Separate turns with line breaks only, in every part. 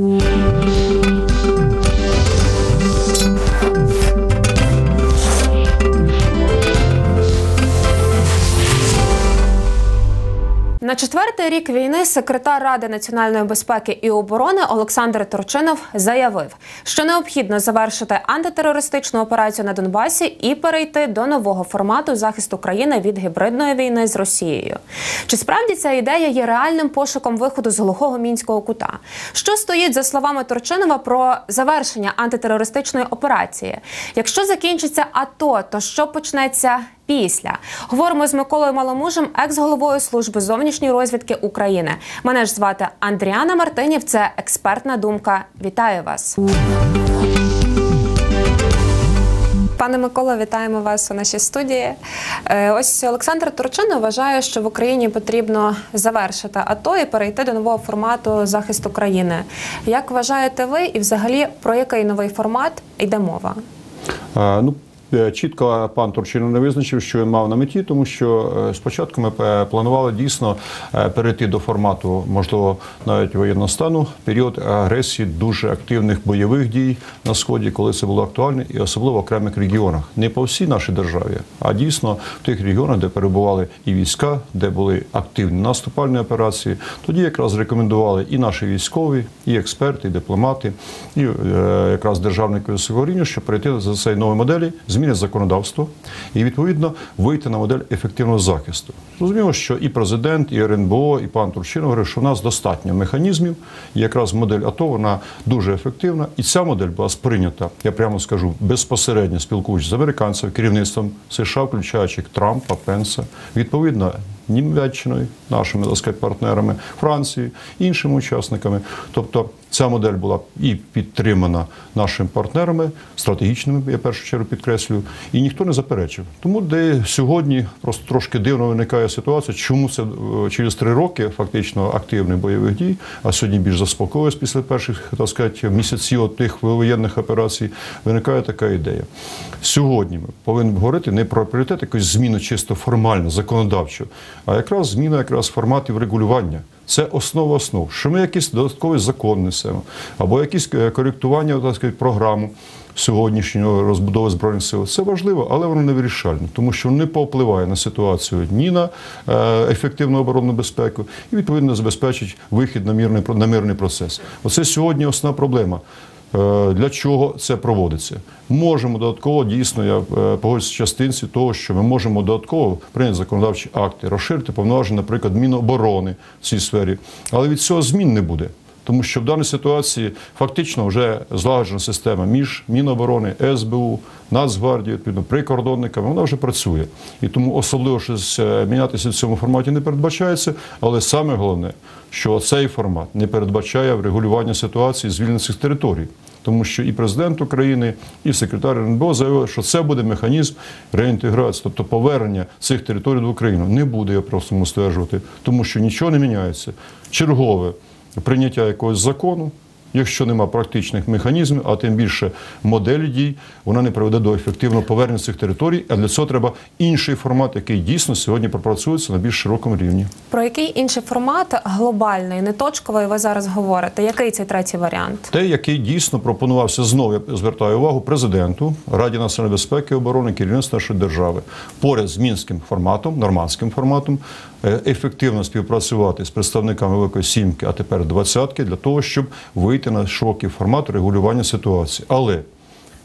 Música На четвертий рік війни секретар Ради національної безпеки і оборони Олександр Турчинов заявив, що необхідно завершити антитерористичну операцію на Донбасі і перейти до нового формату захисту країни від гібридної війни з Росією. Чи справді ця ідея є реальним пошуком виходу з глухого мінського кута? Що стоїть за словами Турчинова про завершення антитерористичної операції? Якщо закінчиться АТО, то що почнеться після. Говоримо з Миколою Маломужем, екс-головою служби зовнішньої розвідки України. Мене ж звати Андріана Мартинів. Це експертна думка. Вітаю вас. Пане Микола, вітаємо вас у нашій студії. Е, Ось Олександр Турчинов вважає, що в Україні потрібно завершити АТО і перейти до нового формату захисту країни. Як вважаєте ви, і взагалі про який новий формат йде мова?
Е, Ну, чітко пан Турчинов не визначив, що він мав на меті, тому що е, спочатку ми е, планували дійсно е, перейти до формату, можливо, навіть воєнного стану, період агресії дуже активних бойових дій на сході, коли це було актуально, і особливо в окремих регіонах, не по всій нашій державі, а дійсно в тих регіонах, де перебували і війська, де були активні наступальні операції. Тоді якраз рекомендували і наші військові, і експерти, і дипломати, і е, якраз державники високого рівня, щоб перейти за цей нової моделі, змінити законодавство і відповідно вийти на модель ефективного захисту. Зрозуміло, що і президент, і РНБО, і пан Турчинов говорить, що в нас достатньо механізмів. І якраз модель АТО вона дуже ефективна. І ця модель була сприйнята, я прямо скажу, безпосередньо спілкуючись з американцем, керівництвом США, включаючи Трампа, Пенса, відповідно. Німеччиною, нашими так сказати, партнерами, Францією, іншими учасниками. Тобто ця модель була і підтримана нашими партнерами, стратегічними, я першу чергу підкреслюю, і ніхто не заперечив. Тому де сьогодні просто трошки дивно виникає ситуація, чому це е, через три роки фактично активних бойових дій, а сьогодні більш заспокоюсь після перших так сказати, місяців тих воєнних операцій, виникає така ідея. Сьогодні ми повинні говорити не про пріоритет, якусь зміну чисто формально, законодавчо, а якраз зміна якраз форматів регулювання. Це основа основ. Що ми якийсь додатковий закон несемо, або якісь е, коректування, так сказати, програму сьогоднішнього розбудови збройних сил. Це важливо, але воно не вирішальне, тому що не повпливає на ситуацію ні на е, ефективну оборонну безпеку і відповідно забезпечить вихід на мирний на мирний процес. Оце сьогодні основна проблема. Е, Для чого це проводиться? Можемо додатково дійсно я е, погоджуюсь з частинці того, що ми можемо додатково прийняти законодавчі акти, розширити повноваження, наприклад, Міноборони в цій сфері, але від цього змін не буде. Тому що в даній ситуації фактично вже злагоджена система між Міноборони, СБУ, Нацгвардією, прикордонниками, вона вже працює. І тому особливо щось е, мінятися в цьому форматі не передбачається. Але саме головне, що цей формат не передбачає врегулювання ситуації звільнених територій. Тому що і президент України, і секретар РНБО заявили, що це буде механізм реінтеграції, тобто повернення цих територій до України. Не буде я просто стверджувати, тому що нічого не міняється. Чергове прийняття якогось закону, якщо нема практичних механізмів, а тим більше моделі дій, вона не приведе до ефективного повернення цих територій. А для цього треба інший формат, який дійсно сьогодні пропрацюється на більш широкому рівні.
Про який інший формат глобальний, не точковий, ви зараз говорите? Який цей третій варіант?
Те, який дійсно пропонувався знову, я звертаю увагу президенту, Раді національної безпеки і оборони, керівництва нашої держави, поряд з мінським форматом, нормандським форматом, ефективно співпрацювати з представниками Великої Сімки, а тепер двадцятки, для того, щоб вийти на широкий формат регулювання ситуації. Але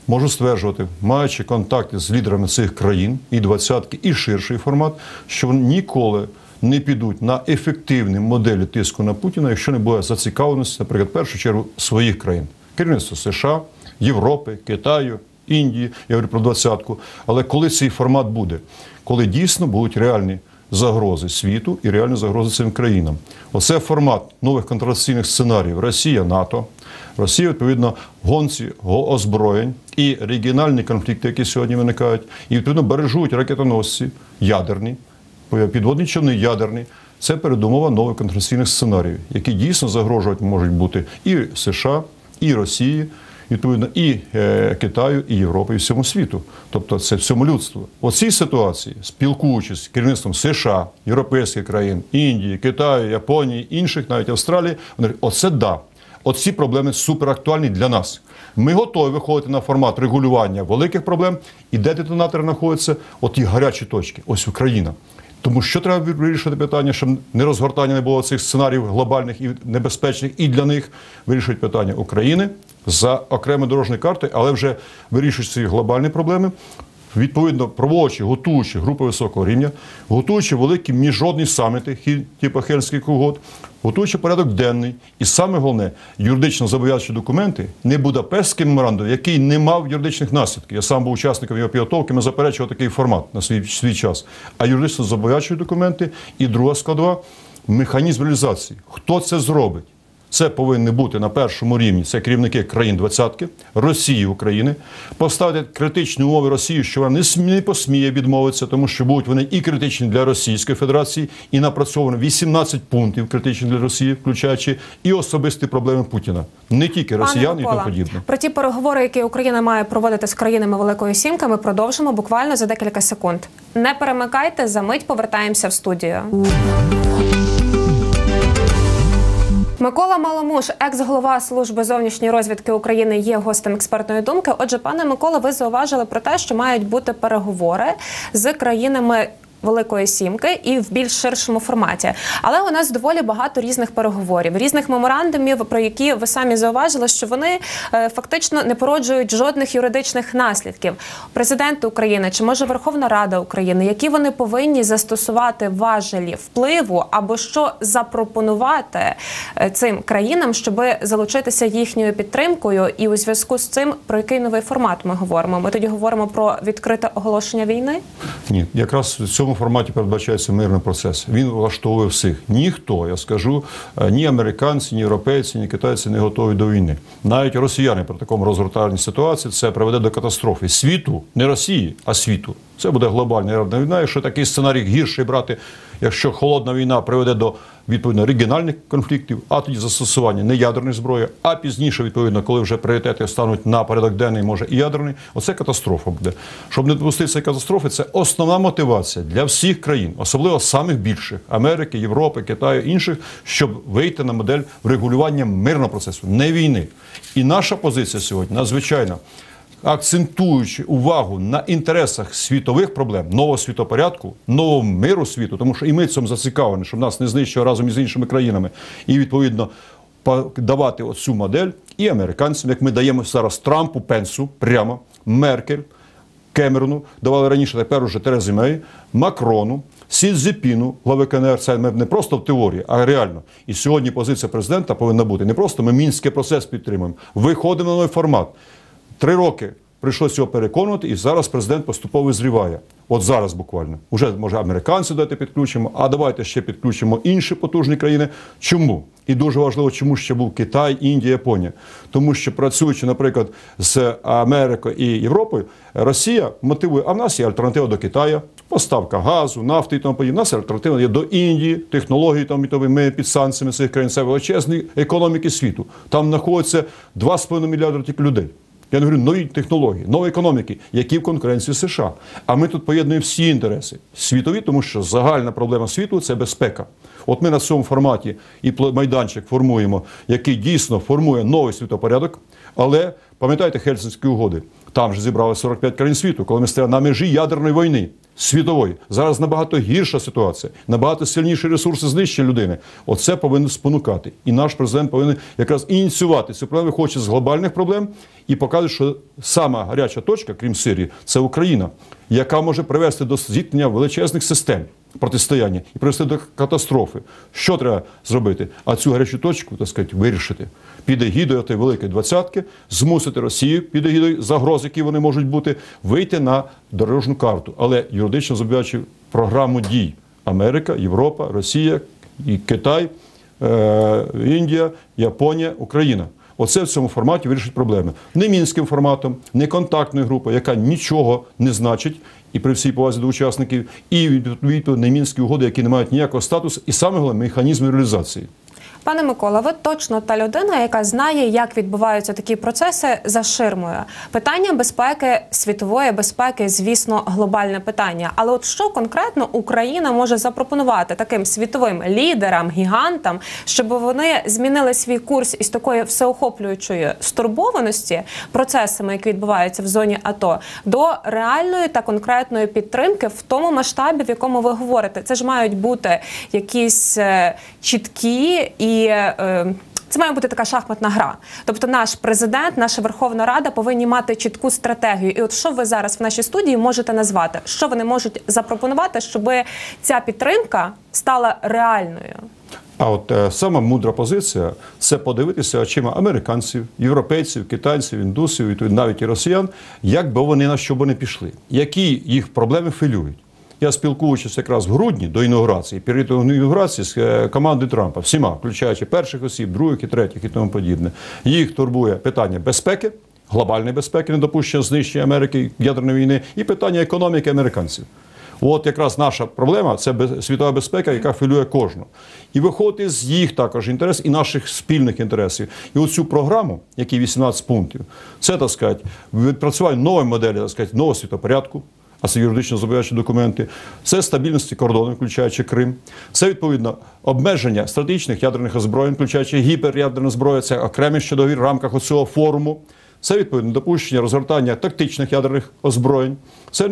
Можу стверджувати, маючи контакти з лідерами цих країн, і двадцятки, і ширший формат, що ніколи не підуть на ефективні моделі тиску на Путіна, якщо не буде зацікавленості, наприклад, в першу чергу своїх країн, керівництво США, Європи, Китаю, Індії, я говорю про двадцятку. Але коли цей формат буде, коли дійсно будуть реальні загрози світу і реальні загрози цим країнам, оце формат нових контраційних сценаріїв Росія, НАТО. Росія, відповідно, гонці озброєнь і регіональні конфлікти, які сьогодні виникають, і відповідно бережуть ракетоносці ядерні, підводні човни ядерні. Це передумова нових контраційних сценаріїв, які дійсно загрожувати можуть бути і США, і Росії, відповідно, і е, Китаю, і Європи, і всьому світу. Тобто це всьому людству. У цій ситуації, спілкуючись з керівництвом США, європейських країн, Індії, Китаю, Японії, інших, навіть Австралії, вони говорять, оце да. Оці проблеми суперактуальні для нас. Ми готові виходити на формат регулювання великих проблем. І де детонатори знаходяться? От ті гарячі точки. Ось Україна. Тому що треба вирішити питання, щоб не розгортання не було цих сценаріїв глобальних і небезпечних, і для них вирішують питання України за окремою дорожньою картою, але вже вирішують ці глобальні проблеми. Відповідно, проводячи, готуючи групи високого рівня, готуючи великі міжнародні саміти, типу Хельських угод, готуючи порядок денний, і саме головне, юридично зобов'язуючі документи, не Будапештський меморандум, який не мав юридичних наслідків. Я сам був учасником його підготовки, ми заперечували такий формат на свій, свій час. А юридично зобов'язуючі документи і друга складова механізм реалізації. Хто це зробить? Це повинні бути на першому рівні. Це керівники країн двадцятки, Росії, України. Поставити критичні умови Росії, що вона не посміє відмовитися, тому що будуть вони і критичні для Російської Федерації, і напрацьовано 18 пунктів критичних для Росії, включаючи і особисті проблеми Путіна, не тільки росіян і тому подібне.
про ті переговори, які Україна має проводити з країнами Великої Сімки, ми продовжимо буквально за декілька секунд. Не перемикайте, за мить повертаємося в студію. Микола Маломуш, екс-голова служби зовнішньої розвідки України, є гостем експертної думки. Отже, пане Микола, ви зауважили про те, що мають бути переговори з країнами. Великої сімки і в більш ширшому форматі, але у нас доволі багато різних переговорів, різних меморандумів, про які ви самі зауважили, що вони е, фактично не породжують жодних юридичних наслідків. Президент України чи може Верховна Рада України, які вони повинні застосувати важелі впливу або що запропонувати е, цим країнам, щоб залучитися їхньою підтримкою, і у зв'язку з цим про який новий формат ми говоримо? Ми тоді говоримо про відкрите оголошення війни.
Ні, якраз в цьому форматі передбачається мирний процес. Він влаштовує всіх. Ніхто, я скажу, е, ні американці, ні європейці, ні китайці не готові до війни. Навіть росіяни при такому розгортанні ситуації це приведе до катастрофи світу, не Росії, а світу. Це буде глобальна ядерна війна. Якщо такий сценарій гірший брати, якщо холодна війна приведе до відповідно регіональних конфліктів, а тоді застосування не ядерної зброї, а пізніше, відповідно, коли вже пріоритети стануть на порядок денний, може і ядерний, оце катастрофа буде. Щоб не допустити цієї катастрофи, це основна мотивація для всіх країн, особливо самих більших Америки, Європи, Китаю, інших, щоб вийти на модель врегулювання мирного процесу, не війни. І наша позиція сьогодні надзвичайна акцентуючи увагу на інтересах світових проблем, нового світопорядку, нового миру світу, тому що і ми цьому зацікавлені, щоб нас не знищили разом із іншими країнами, і відповідно давати оцю модель і американцям, як ми даємо зараз Трампу, Пенсу, прямо Меркель. Кемерону, давали раніше, тепер уже Терезі Мей, Макрону, Сільзепіну, глави КНР, це не просто в теорії, а реально. І сьогодні позиція президента повинна бути не просто ми мінський процес підтримуємо, виходимо на новий формат. Три роки прийшлося його переконувати, і зараз президент поступово зріває. От зараз буквально. Уже може американців дати підключимо, а давайте ще підключимо інші потужні країни. Чому? І дуже важливо, чому ще був Китай, Індія, Японія. Тому що працюючи, наприклад, з Америкою і Європою, Росія мотивує, а в нас є альтернатива до Китаю, поставка газу, нафти і тому подібне. У нас альтернатива є до Індії, технології там і то ми під санкціями цих країн. Це величезні економіки світу. Там знаходиться 2,5 мільярда тільки людей. Я не говорю нові технології, нові економіки, які в конкуренції США. А ми тут поєднуємо всі інтереси світові, тому що загальна проблема світу це безпека. От ми на цьому форматі і майданчик формуємо, який дійсно формує новий світопорядок. Але пам'ятаєте Хельсинські угоди? Там же зібрали 45 країн світу, коли ми стояли на межі ядерної війни. Світової зараз набагато гірша ситуація, набагато сильніші ресурси знищення людини. Оце повинно спонукати. І наш президент повинен якраз ініціювати цю проблему, хоче з глобальних проблем і показує, що сама гаряча точка, крім Сирії, це Україна, яка може привести до зіткнення величезних систем протистояння і привести до катастрофи. Що треба зробити? А цю гарячу точку, так сказати, вирішити під егідою тієї великої двадцятки, змусити Росію під егідою загроз, які вони можуть бути, вийти на дорожню карту, але юридично зобов'язуючи програму дій Америка, Європа, Росія і Китай, е, Індія, Японія, Україна. Оце в цьому форматі вирішить проблеми. Не мінським форматом, не контактною групою, яка нічого не значить, і при всій повазі до учасників, і відповідно мінські угоди, які не мають ніякого статусу, і саме головне механізми реалізації.
Пане Микола, ви точно та людина, яка знає, як відбуваються такі процеси за ширмою. Питання безпеки, світової безпеки, звісно, глобальне питання. Але от що конкретно Україна може запропонувати таким світовим лідерам, гігантам, щоб вони змінили свій курс із такої всеохоплюючої стурбованості процесами, які відбуваються в зоні АТО, до реальної та конкретної підтримки в тому масштабі, в якому ви говорите, це ж мають бути якісь е, чіткі і. е, це має бути така шахматна гра. Тобто, наш президент, наша Верховна Рада повинні мати чітку стратегію. І от що ви зараз в нашій студії можете назвати? Що вони можуть запропонувати, щоб ця підтримка стала реальною?
А от е, сама мудра позиція це подивитися очима американців, європейців, китайців, індусів і навіть і росіян, як би вони на що вони пішли, які їх проблеми хвилюють. Я спілкуючись якраз в грудні до інаугурації, перед інаугурацією з е, командою Трампа, всіма, включаючи перших осіб, других і третіх і тому подібне, їх турбує питання безпеки, глобальної безпеки, недопущення знищення Америки ядерної війни, і питання економіки американців. От якраз наша проблема це світова безпека, яка хвилює кожну. І виходити з їх також інтерес і наших спільних інтересів. І оцю програму, які 18 пунктів, це так сказати, відпрацювання нової моделі, так сказати, нового світопорядку. А це юридично зобов'язуючі документи, це стабільності кордону, включаючи Крим, це відповідно обмеження стратегічних ядерних озброєнь, включаючи гіперядерну зброю, це окремі ще договір в рамках оцього форуму. Це відповідно допущення розгортання тактичних ядерних озброєнь. Це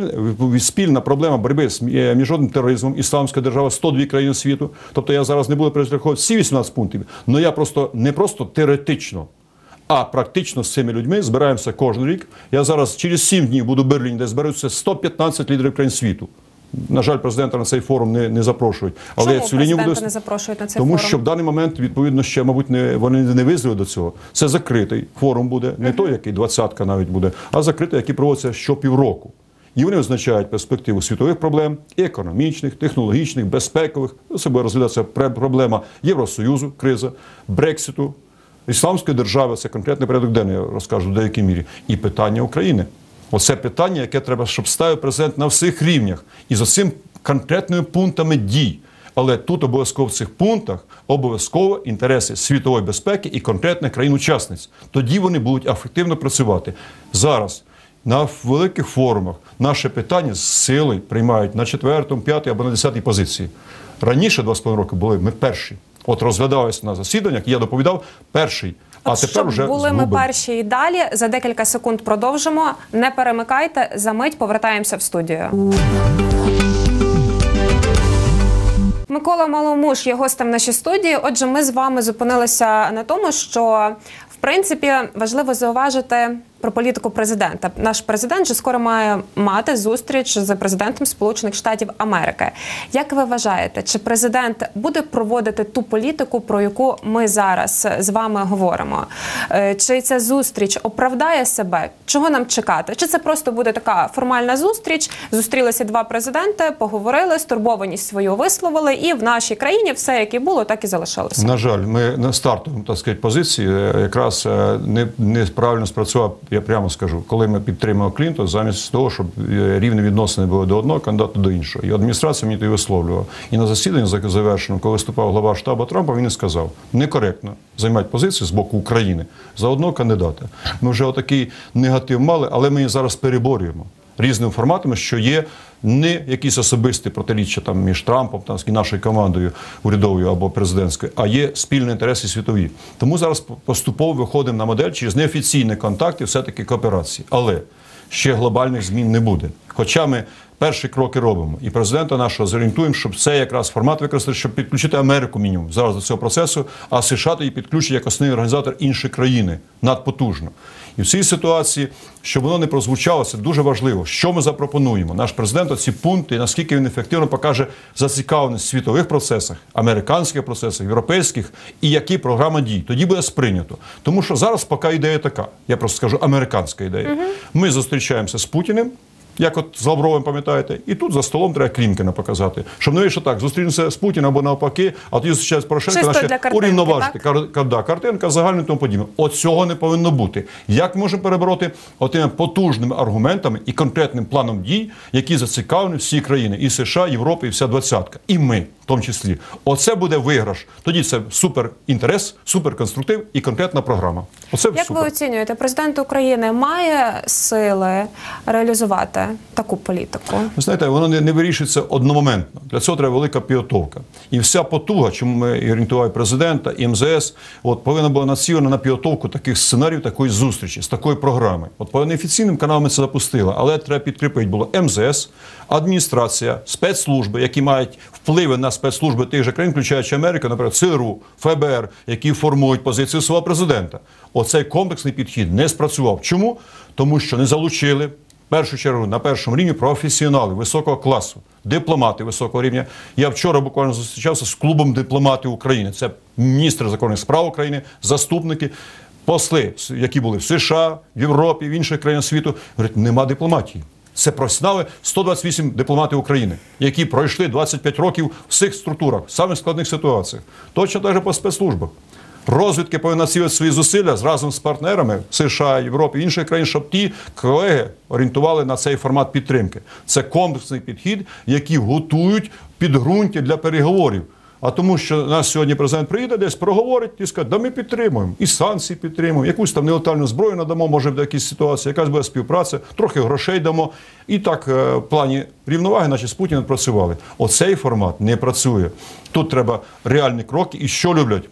спільна проблема боротьби з е, міжнародним тероризмом. Ісламська держава 102 країни світу. Тобто я зараз не буду перераховувати всі 18 пунктів, але я просто не просто теоретично. А практично з цими людьми збираємося кожен рік. Я зараз через 7 днів буду в Берліні, де зберуться 115 лідерів країн світу. На жаль, президента на цей форум не, не запрошують. Але
Чому
я цю лінію буду
не запрошують на цей
тому,
форум?
що в даний момент відповідно ще, мабуть, не вони не визріли до цього. Це закритий форум буде, не той, який двадцятка навіть буде, а закритий, який проводиться щопівроку. І вони означають перспективу світових проблем, економічних, технологічних, безпекових. Це буде розглядатися проблема Євросоюзу, криза, Брекситу, Ісламської держави, це конкретний порядок денний, я розкажу в деякій мірі, і питання України. Оце питання, яке треба, щоб ставив президент на всіх рівнях і за цим конкретними пунктами дій. Але тут обов'язково в цих пунктах обов'язково інтереси світової безпеки і конкретних країн-учасниць. Тоді вони будуть ефективно працювати. Зараз на великих форумах наше питання з сили приймають на четвертому, п'ятій або на десятій позиції. Раніше, 2,5 роки, були ми перші. От розглядалися на засіданнях, я доповідав перший. А
От
тепер
щоб
вже
були ми перші і далі. За декілька секунд продовжимо. Не перемикайте. За мить повертаємося в студію. Микола Маломуш є гостем нашій студії. Отже, ми з вами зупинилися на тому, що в принципі важливо зауважити про політику президента. Наш президент же скоро має мати зустріч з президентом Сполучених Штатів Америки. Як ви вважаєте, чи президент буде проводити ту політику, про яку ми зараз з вами говоримо? Е, Чи ця зустріч оправдає себе? Чого нам чекати? Чи це просто буде така формальна зустріч? Зустрілися два президенти, поговорили, стурбованість свою висловили, і в нашій країні все, як і було, так і залишилося.
На жаль, ми на стартовому так сказати, позиції е, якраз е, не, неправильно спрацював, я прямо скажу, коли ми підтримали Клінтон, замість того, щоб е, рівні відносини були до одного кандидата до іншого. І адміністрація мені то й висловлювала. І на засіданні за- завершеному, коли виступав глава штабу Трампа, він і сказав: некоректно займати позицію з боку України за одного кандидата. Ми вже отакий негатив мали, але ми зараз переборюємо різними форматами, що є не якісь особисті протиріччя там між Трампом там, і нашою командою урядовою або президентською, а є спільні інтереси світові. Тому зараз поступово виходимо на модель через неофіційні контакти, все-таки кооперації. Але ще глобальних змін не буде. Хоча ми перші кроки робимо, і президента нашого зорієнтуємо, щоб це якраз формат використати, щоб підключити Америку мінімум зараз до цього процесу, а США тоді підключить як основний організатор інші країни надпотужно. І в цій ситуації, щоб воно не прозвучало, це дуже важливо. Що ми запропонуємо? Наш президент оці пункти, наскільки він ефективно покаже зацікавленість в світових процесах, американських процесах, європейських, і які програми дій. Тоді буде сприйнято. Тому що зараз поки ідея така. Я просто скажу американська ідея. Ми зустрічаємося з Путіним. Як от з Лавровим, пам'ятаєте, і тут за столом треба Клімкіна показати. Щоб не що так, зустрінеться з Путіним або навпаки, а тоді зустрічається наче
для
урівноважити.
так?
Кар- кар- да, картинка загальна і тому подібне. От цього не повинно бути. Як може можемо перебороти отими потужними аргументами і конкретним планом дій, які зацікавлені всі країни, і США, Європа, і вся двадцятка, і ми. В тому числі. Оце буде виграш. Тоді це супер інтерес, супер конструктив і конкретна програма. Оце
Як
супер.
ви оцінюєте, президент України має сили реалізувати таку політику?
Ви знаєте, воно не, не вирішується одномоментно. Для цього треба велика підготовка. І вся потуга, чому ми орієнтували президента, і МЗС, от повинна була націлена на підготовку таких сценаріїв, такої зустрічі, з такої програми. От по неофіційним каналам ми це запустили, але треба підкріпити було МЗС, адміністрація, спецслужби, які мають впливи на спецслужби тих же країн, включаючи Америку, наприклад, ЦРУ, ФБР, які формують позицію свого президента. Оцей комплексний підхід не спрацював. Чому? Тому що не залучили. В першу чергу на першому рівні професіонали високого класу, дипломати високого рівня. Я вчора буквально зустрічався з клубом дипломатів України. Це міністр закордонних справ України, заступники, посли, які були в США, в Європі, в інших країнах світу. Говорять, нема дипломатії. Це професіонали 128 дипломатів України, які пройшли 25 років в всіх структурах, в самих складних ситуаціях. Точно так же по спецслужбах. Розвідки повинні націлити свої зусилля разом з партнерами США, Європи, інших країн, щоб ті колеги орієнтували на цей формат підтримки. Це комплексний підхід, який готують підґрунтя для переговорів. А тому, що нас сьогодні президент приїде десь, проговорить і скаже, да ми підтримуємо, і санкції підтримуємо, якусь там нелетальну зброю надамо, може в якійсь ситуації, якась буде співпраця, трохи грошей дамо. І так е, в плані рівноваги, наче з Путіним працювали. Оцей формат не працює. Тут треба реальні кроки. І що люблять?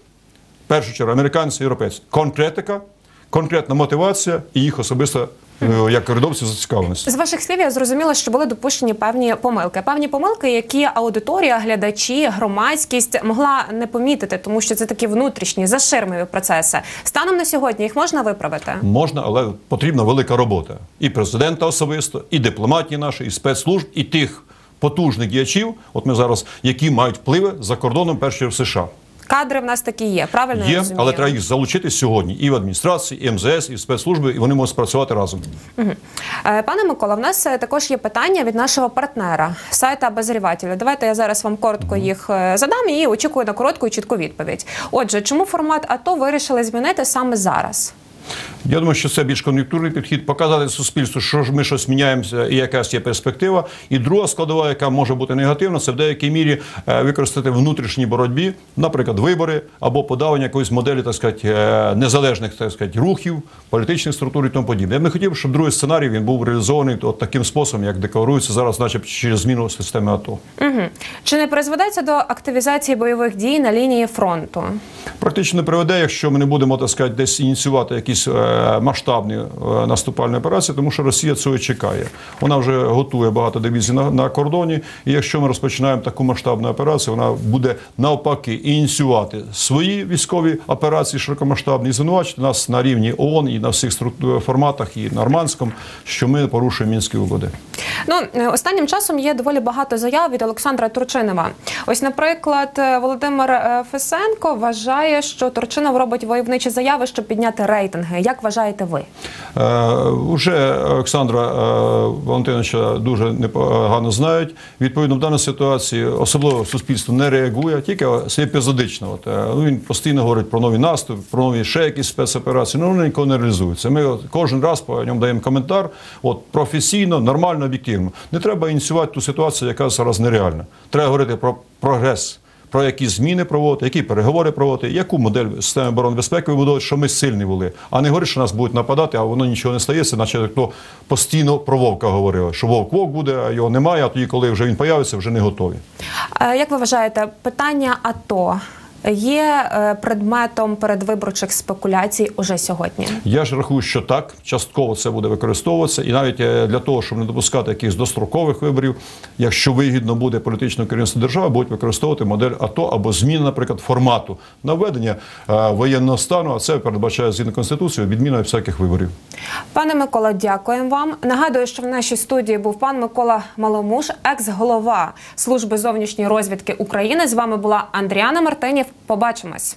В першу чергу американці, європейці. Конкретика, конкретна мотивація і їх особиста е, як коридовців зацікавленості.
З ваших слів я зрозуміла, що були допущені певні помилки. Певні помилки, які аудиторія, глядачі, громадськість могла не помітити, тому що це такі внутрішні заширмові процеси. Станом на сьогодні їх можна виправити.
Можна, але потрібна велика робота. І президента особисто, і дипломатії нашої, і спецслужб, і тих потужних діячів, от ми зараз, які мають впливи за кордоном, перші в США.
Кадри в нас такі є. Правильно я
Є,
розумію?
але треба їх залучити сьогодні і в адміністрації, і МЗС, і в спецслужби, і вони можуть спрацювати разом.
Е, Пане Микола, в нас е, також є питання від нашого партнера сайта Обозрівателя. Давайте я зараз вам коротко їх е, задам і очікую на коротку і чітку відповідь. Отже, чому формат АТО вирішили змінити саме зараз?
Я думаю, що це більш кон'юнктурний підхід, показати суспільству, що ж ми щось міняємося і якась є перспектива. І друга складова, яка може бути негативна, це в деякій мірі е, використати внутрішній боротьбі, наприклад, вибори або подавання якоїсь моделі, так сказати, е, незалежних так сказати, рухів, політичних структур і тому подібне. Я б не хотів, щоб другий сценарій він був реалізований от таким способом, як декларується зараз, начебто через зміну системи АТО.
Угу. Чи не призведеться до активізації бойових дій на лінії фронту?
Практично не приведе, якщо ми не будемо так сказати, десь ініціювати якісь е, масштабні е, наступальні операції, тому що Росія цього чекає. Вона вже готує багато дивізій на, на кордоні. І якщо ми розпочинаємо таку масштабну операцію, вона буде навпаки ініціювати свої військові операції широкомасштабні і звинувачити нас на рівні ООН і на всіх структур форматах, і нормандському, що ми порушуємо мінські угоди.
Ну е, останнім часом є доволі багато заяв від Олександра Турчинова. Ось, наприклад, е, Володимир е, Фесенко вважає, що Турчинов робить войовничі заяви, щоб підняти рейтинги. Як вважаєте ви?
Е, Уже Олександра е, Валентиновича дуже непогано знають. Відповідно, в даній ситуації особливо суспільство не реагує, тільки епізодично. От, е, ну, він постійно говорить про нові наступи, про нові ще якісь спецоперації. Ну вони ніколи не реалізуються. Ми от кожен раз по ньому даємо коментар. От професійно, нормально, об'єктивно. Не треба ініціювати ту ситуацію, яка зараз нереальна. Треба говорити про прогрес. Про які зміни проводити, які переговори проводити, яку модель системи оборони безпеки вибудовувати, що ми сильні були, а не говорити, що нас будуть нападати, а воно нічого не стається, наче хто постійно про вовка говорили, що вовк вовк буде, а його немає. А тоді, коли вже він появиться, вже не готові.
Е, Як ви вважаєте, питання АТО є е, предметом передвиборчих спекуляцій уже сьогодні?
Я ж рахую, що так, частково це буде використовуватися, і навіть е, для того, щоб не допускати якихось дострокових виборів, якщо вигідно буде політичному керівництву держави, будуть використовувати модель АТО або зміни, наприклад, формату на введення е, воєнного стану. А це передбачає згідно конституції відміна всяких виборів.
Пане Микола, дякуємо вам. Нагадую, що в нашій студії був пан Микола Маломуш, екс-голова служби зовнішньої розвідки України. З вами була Андріана Мартинів. Побачимось.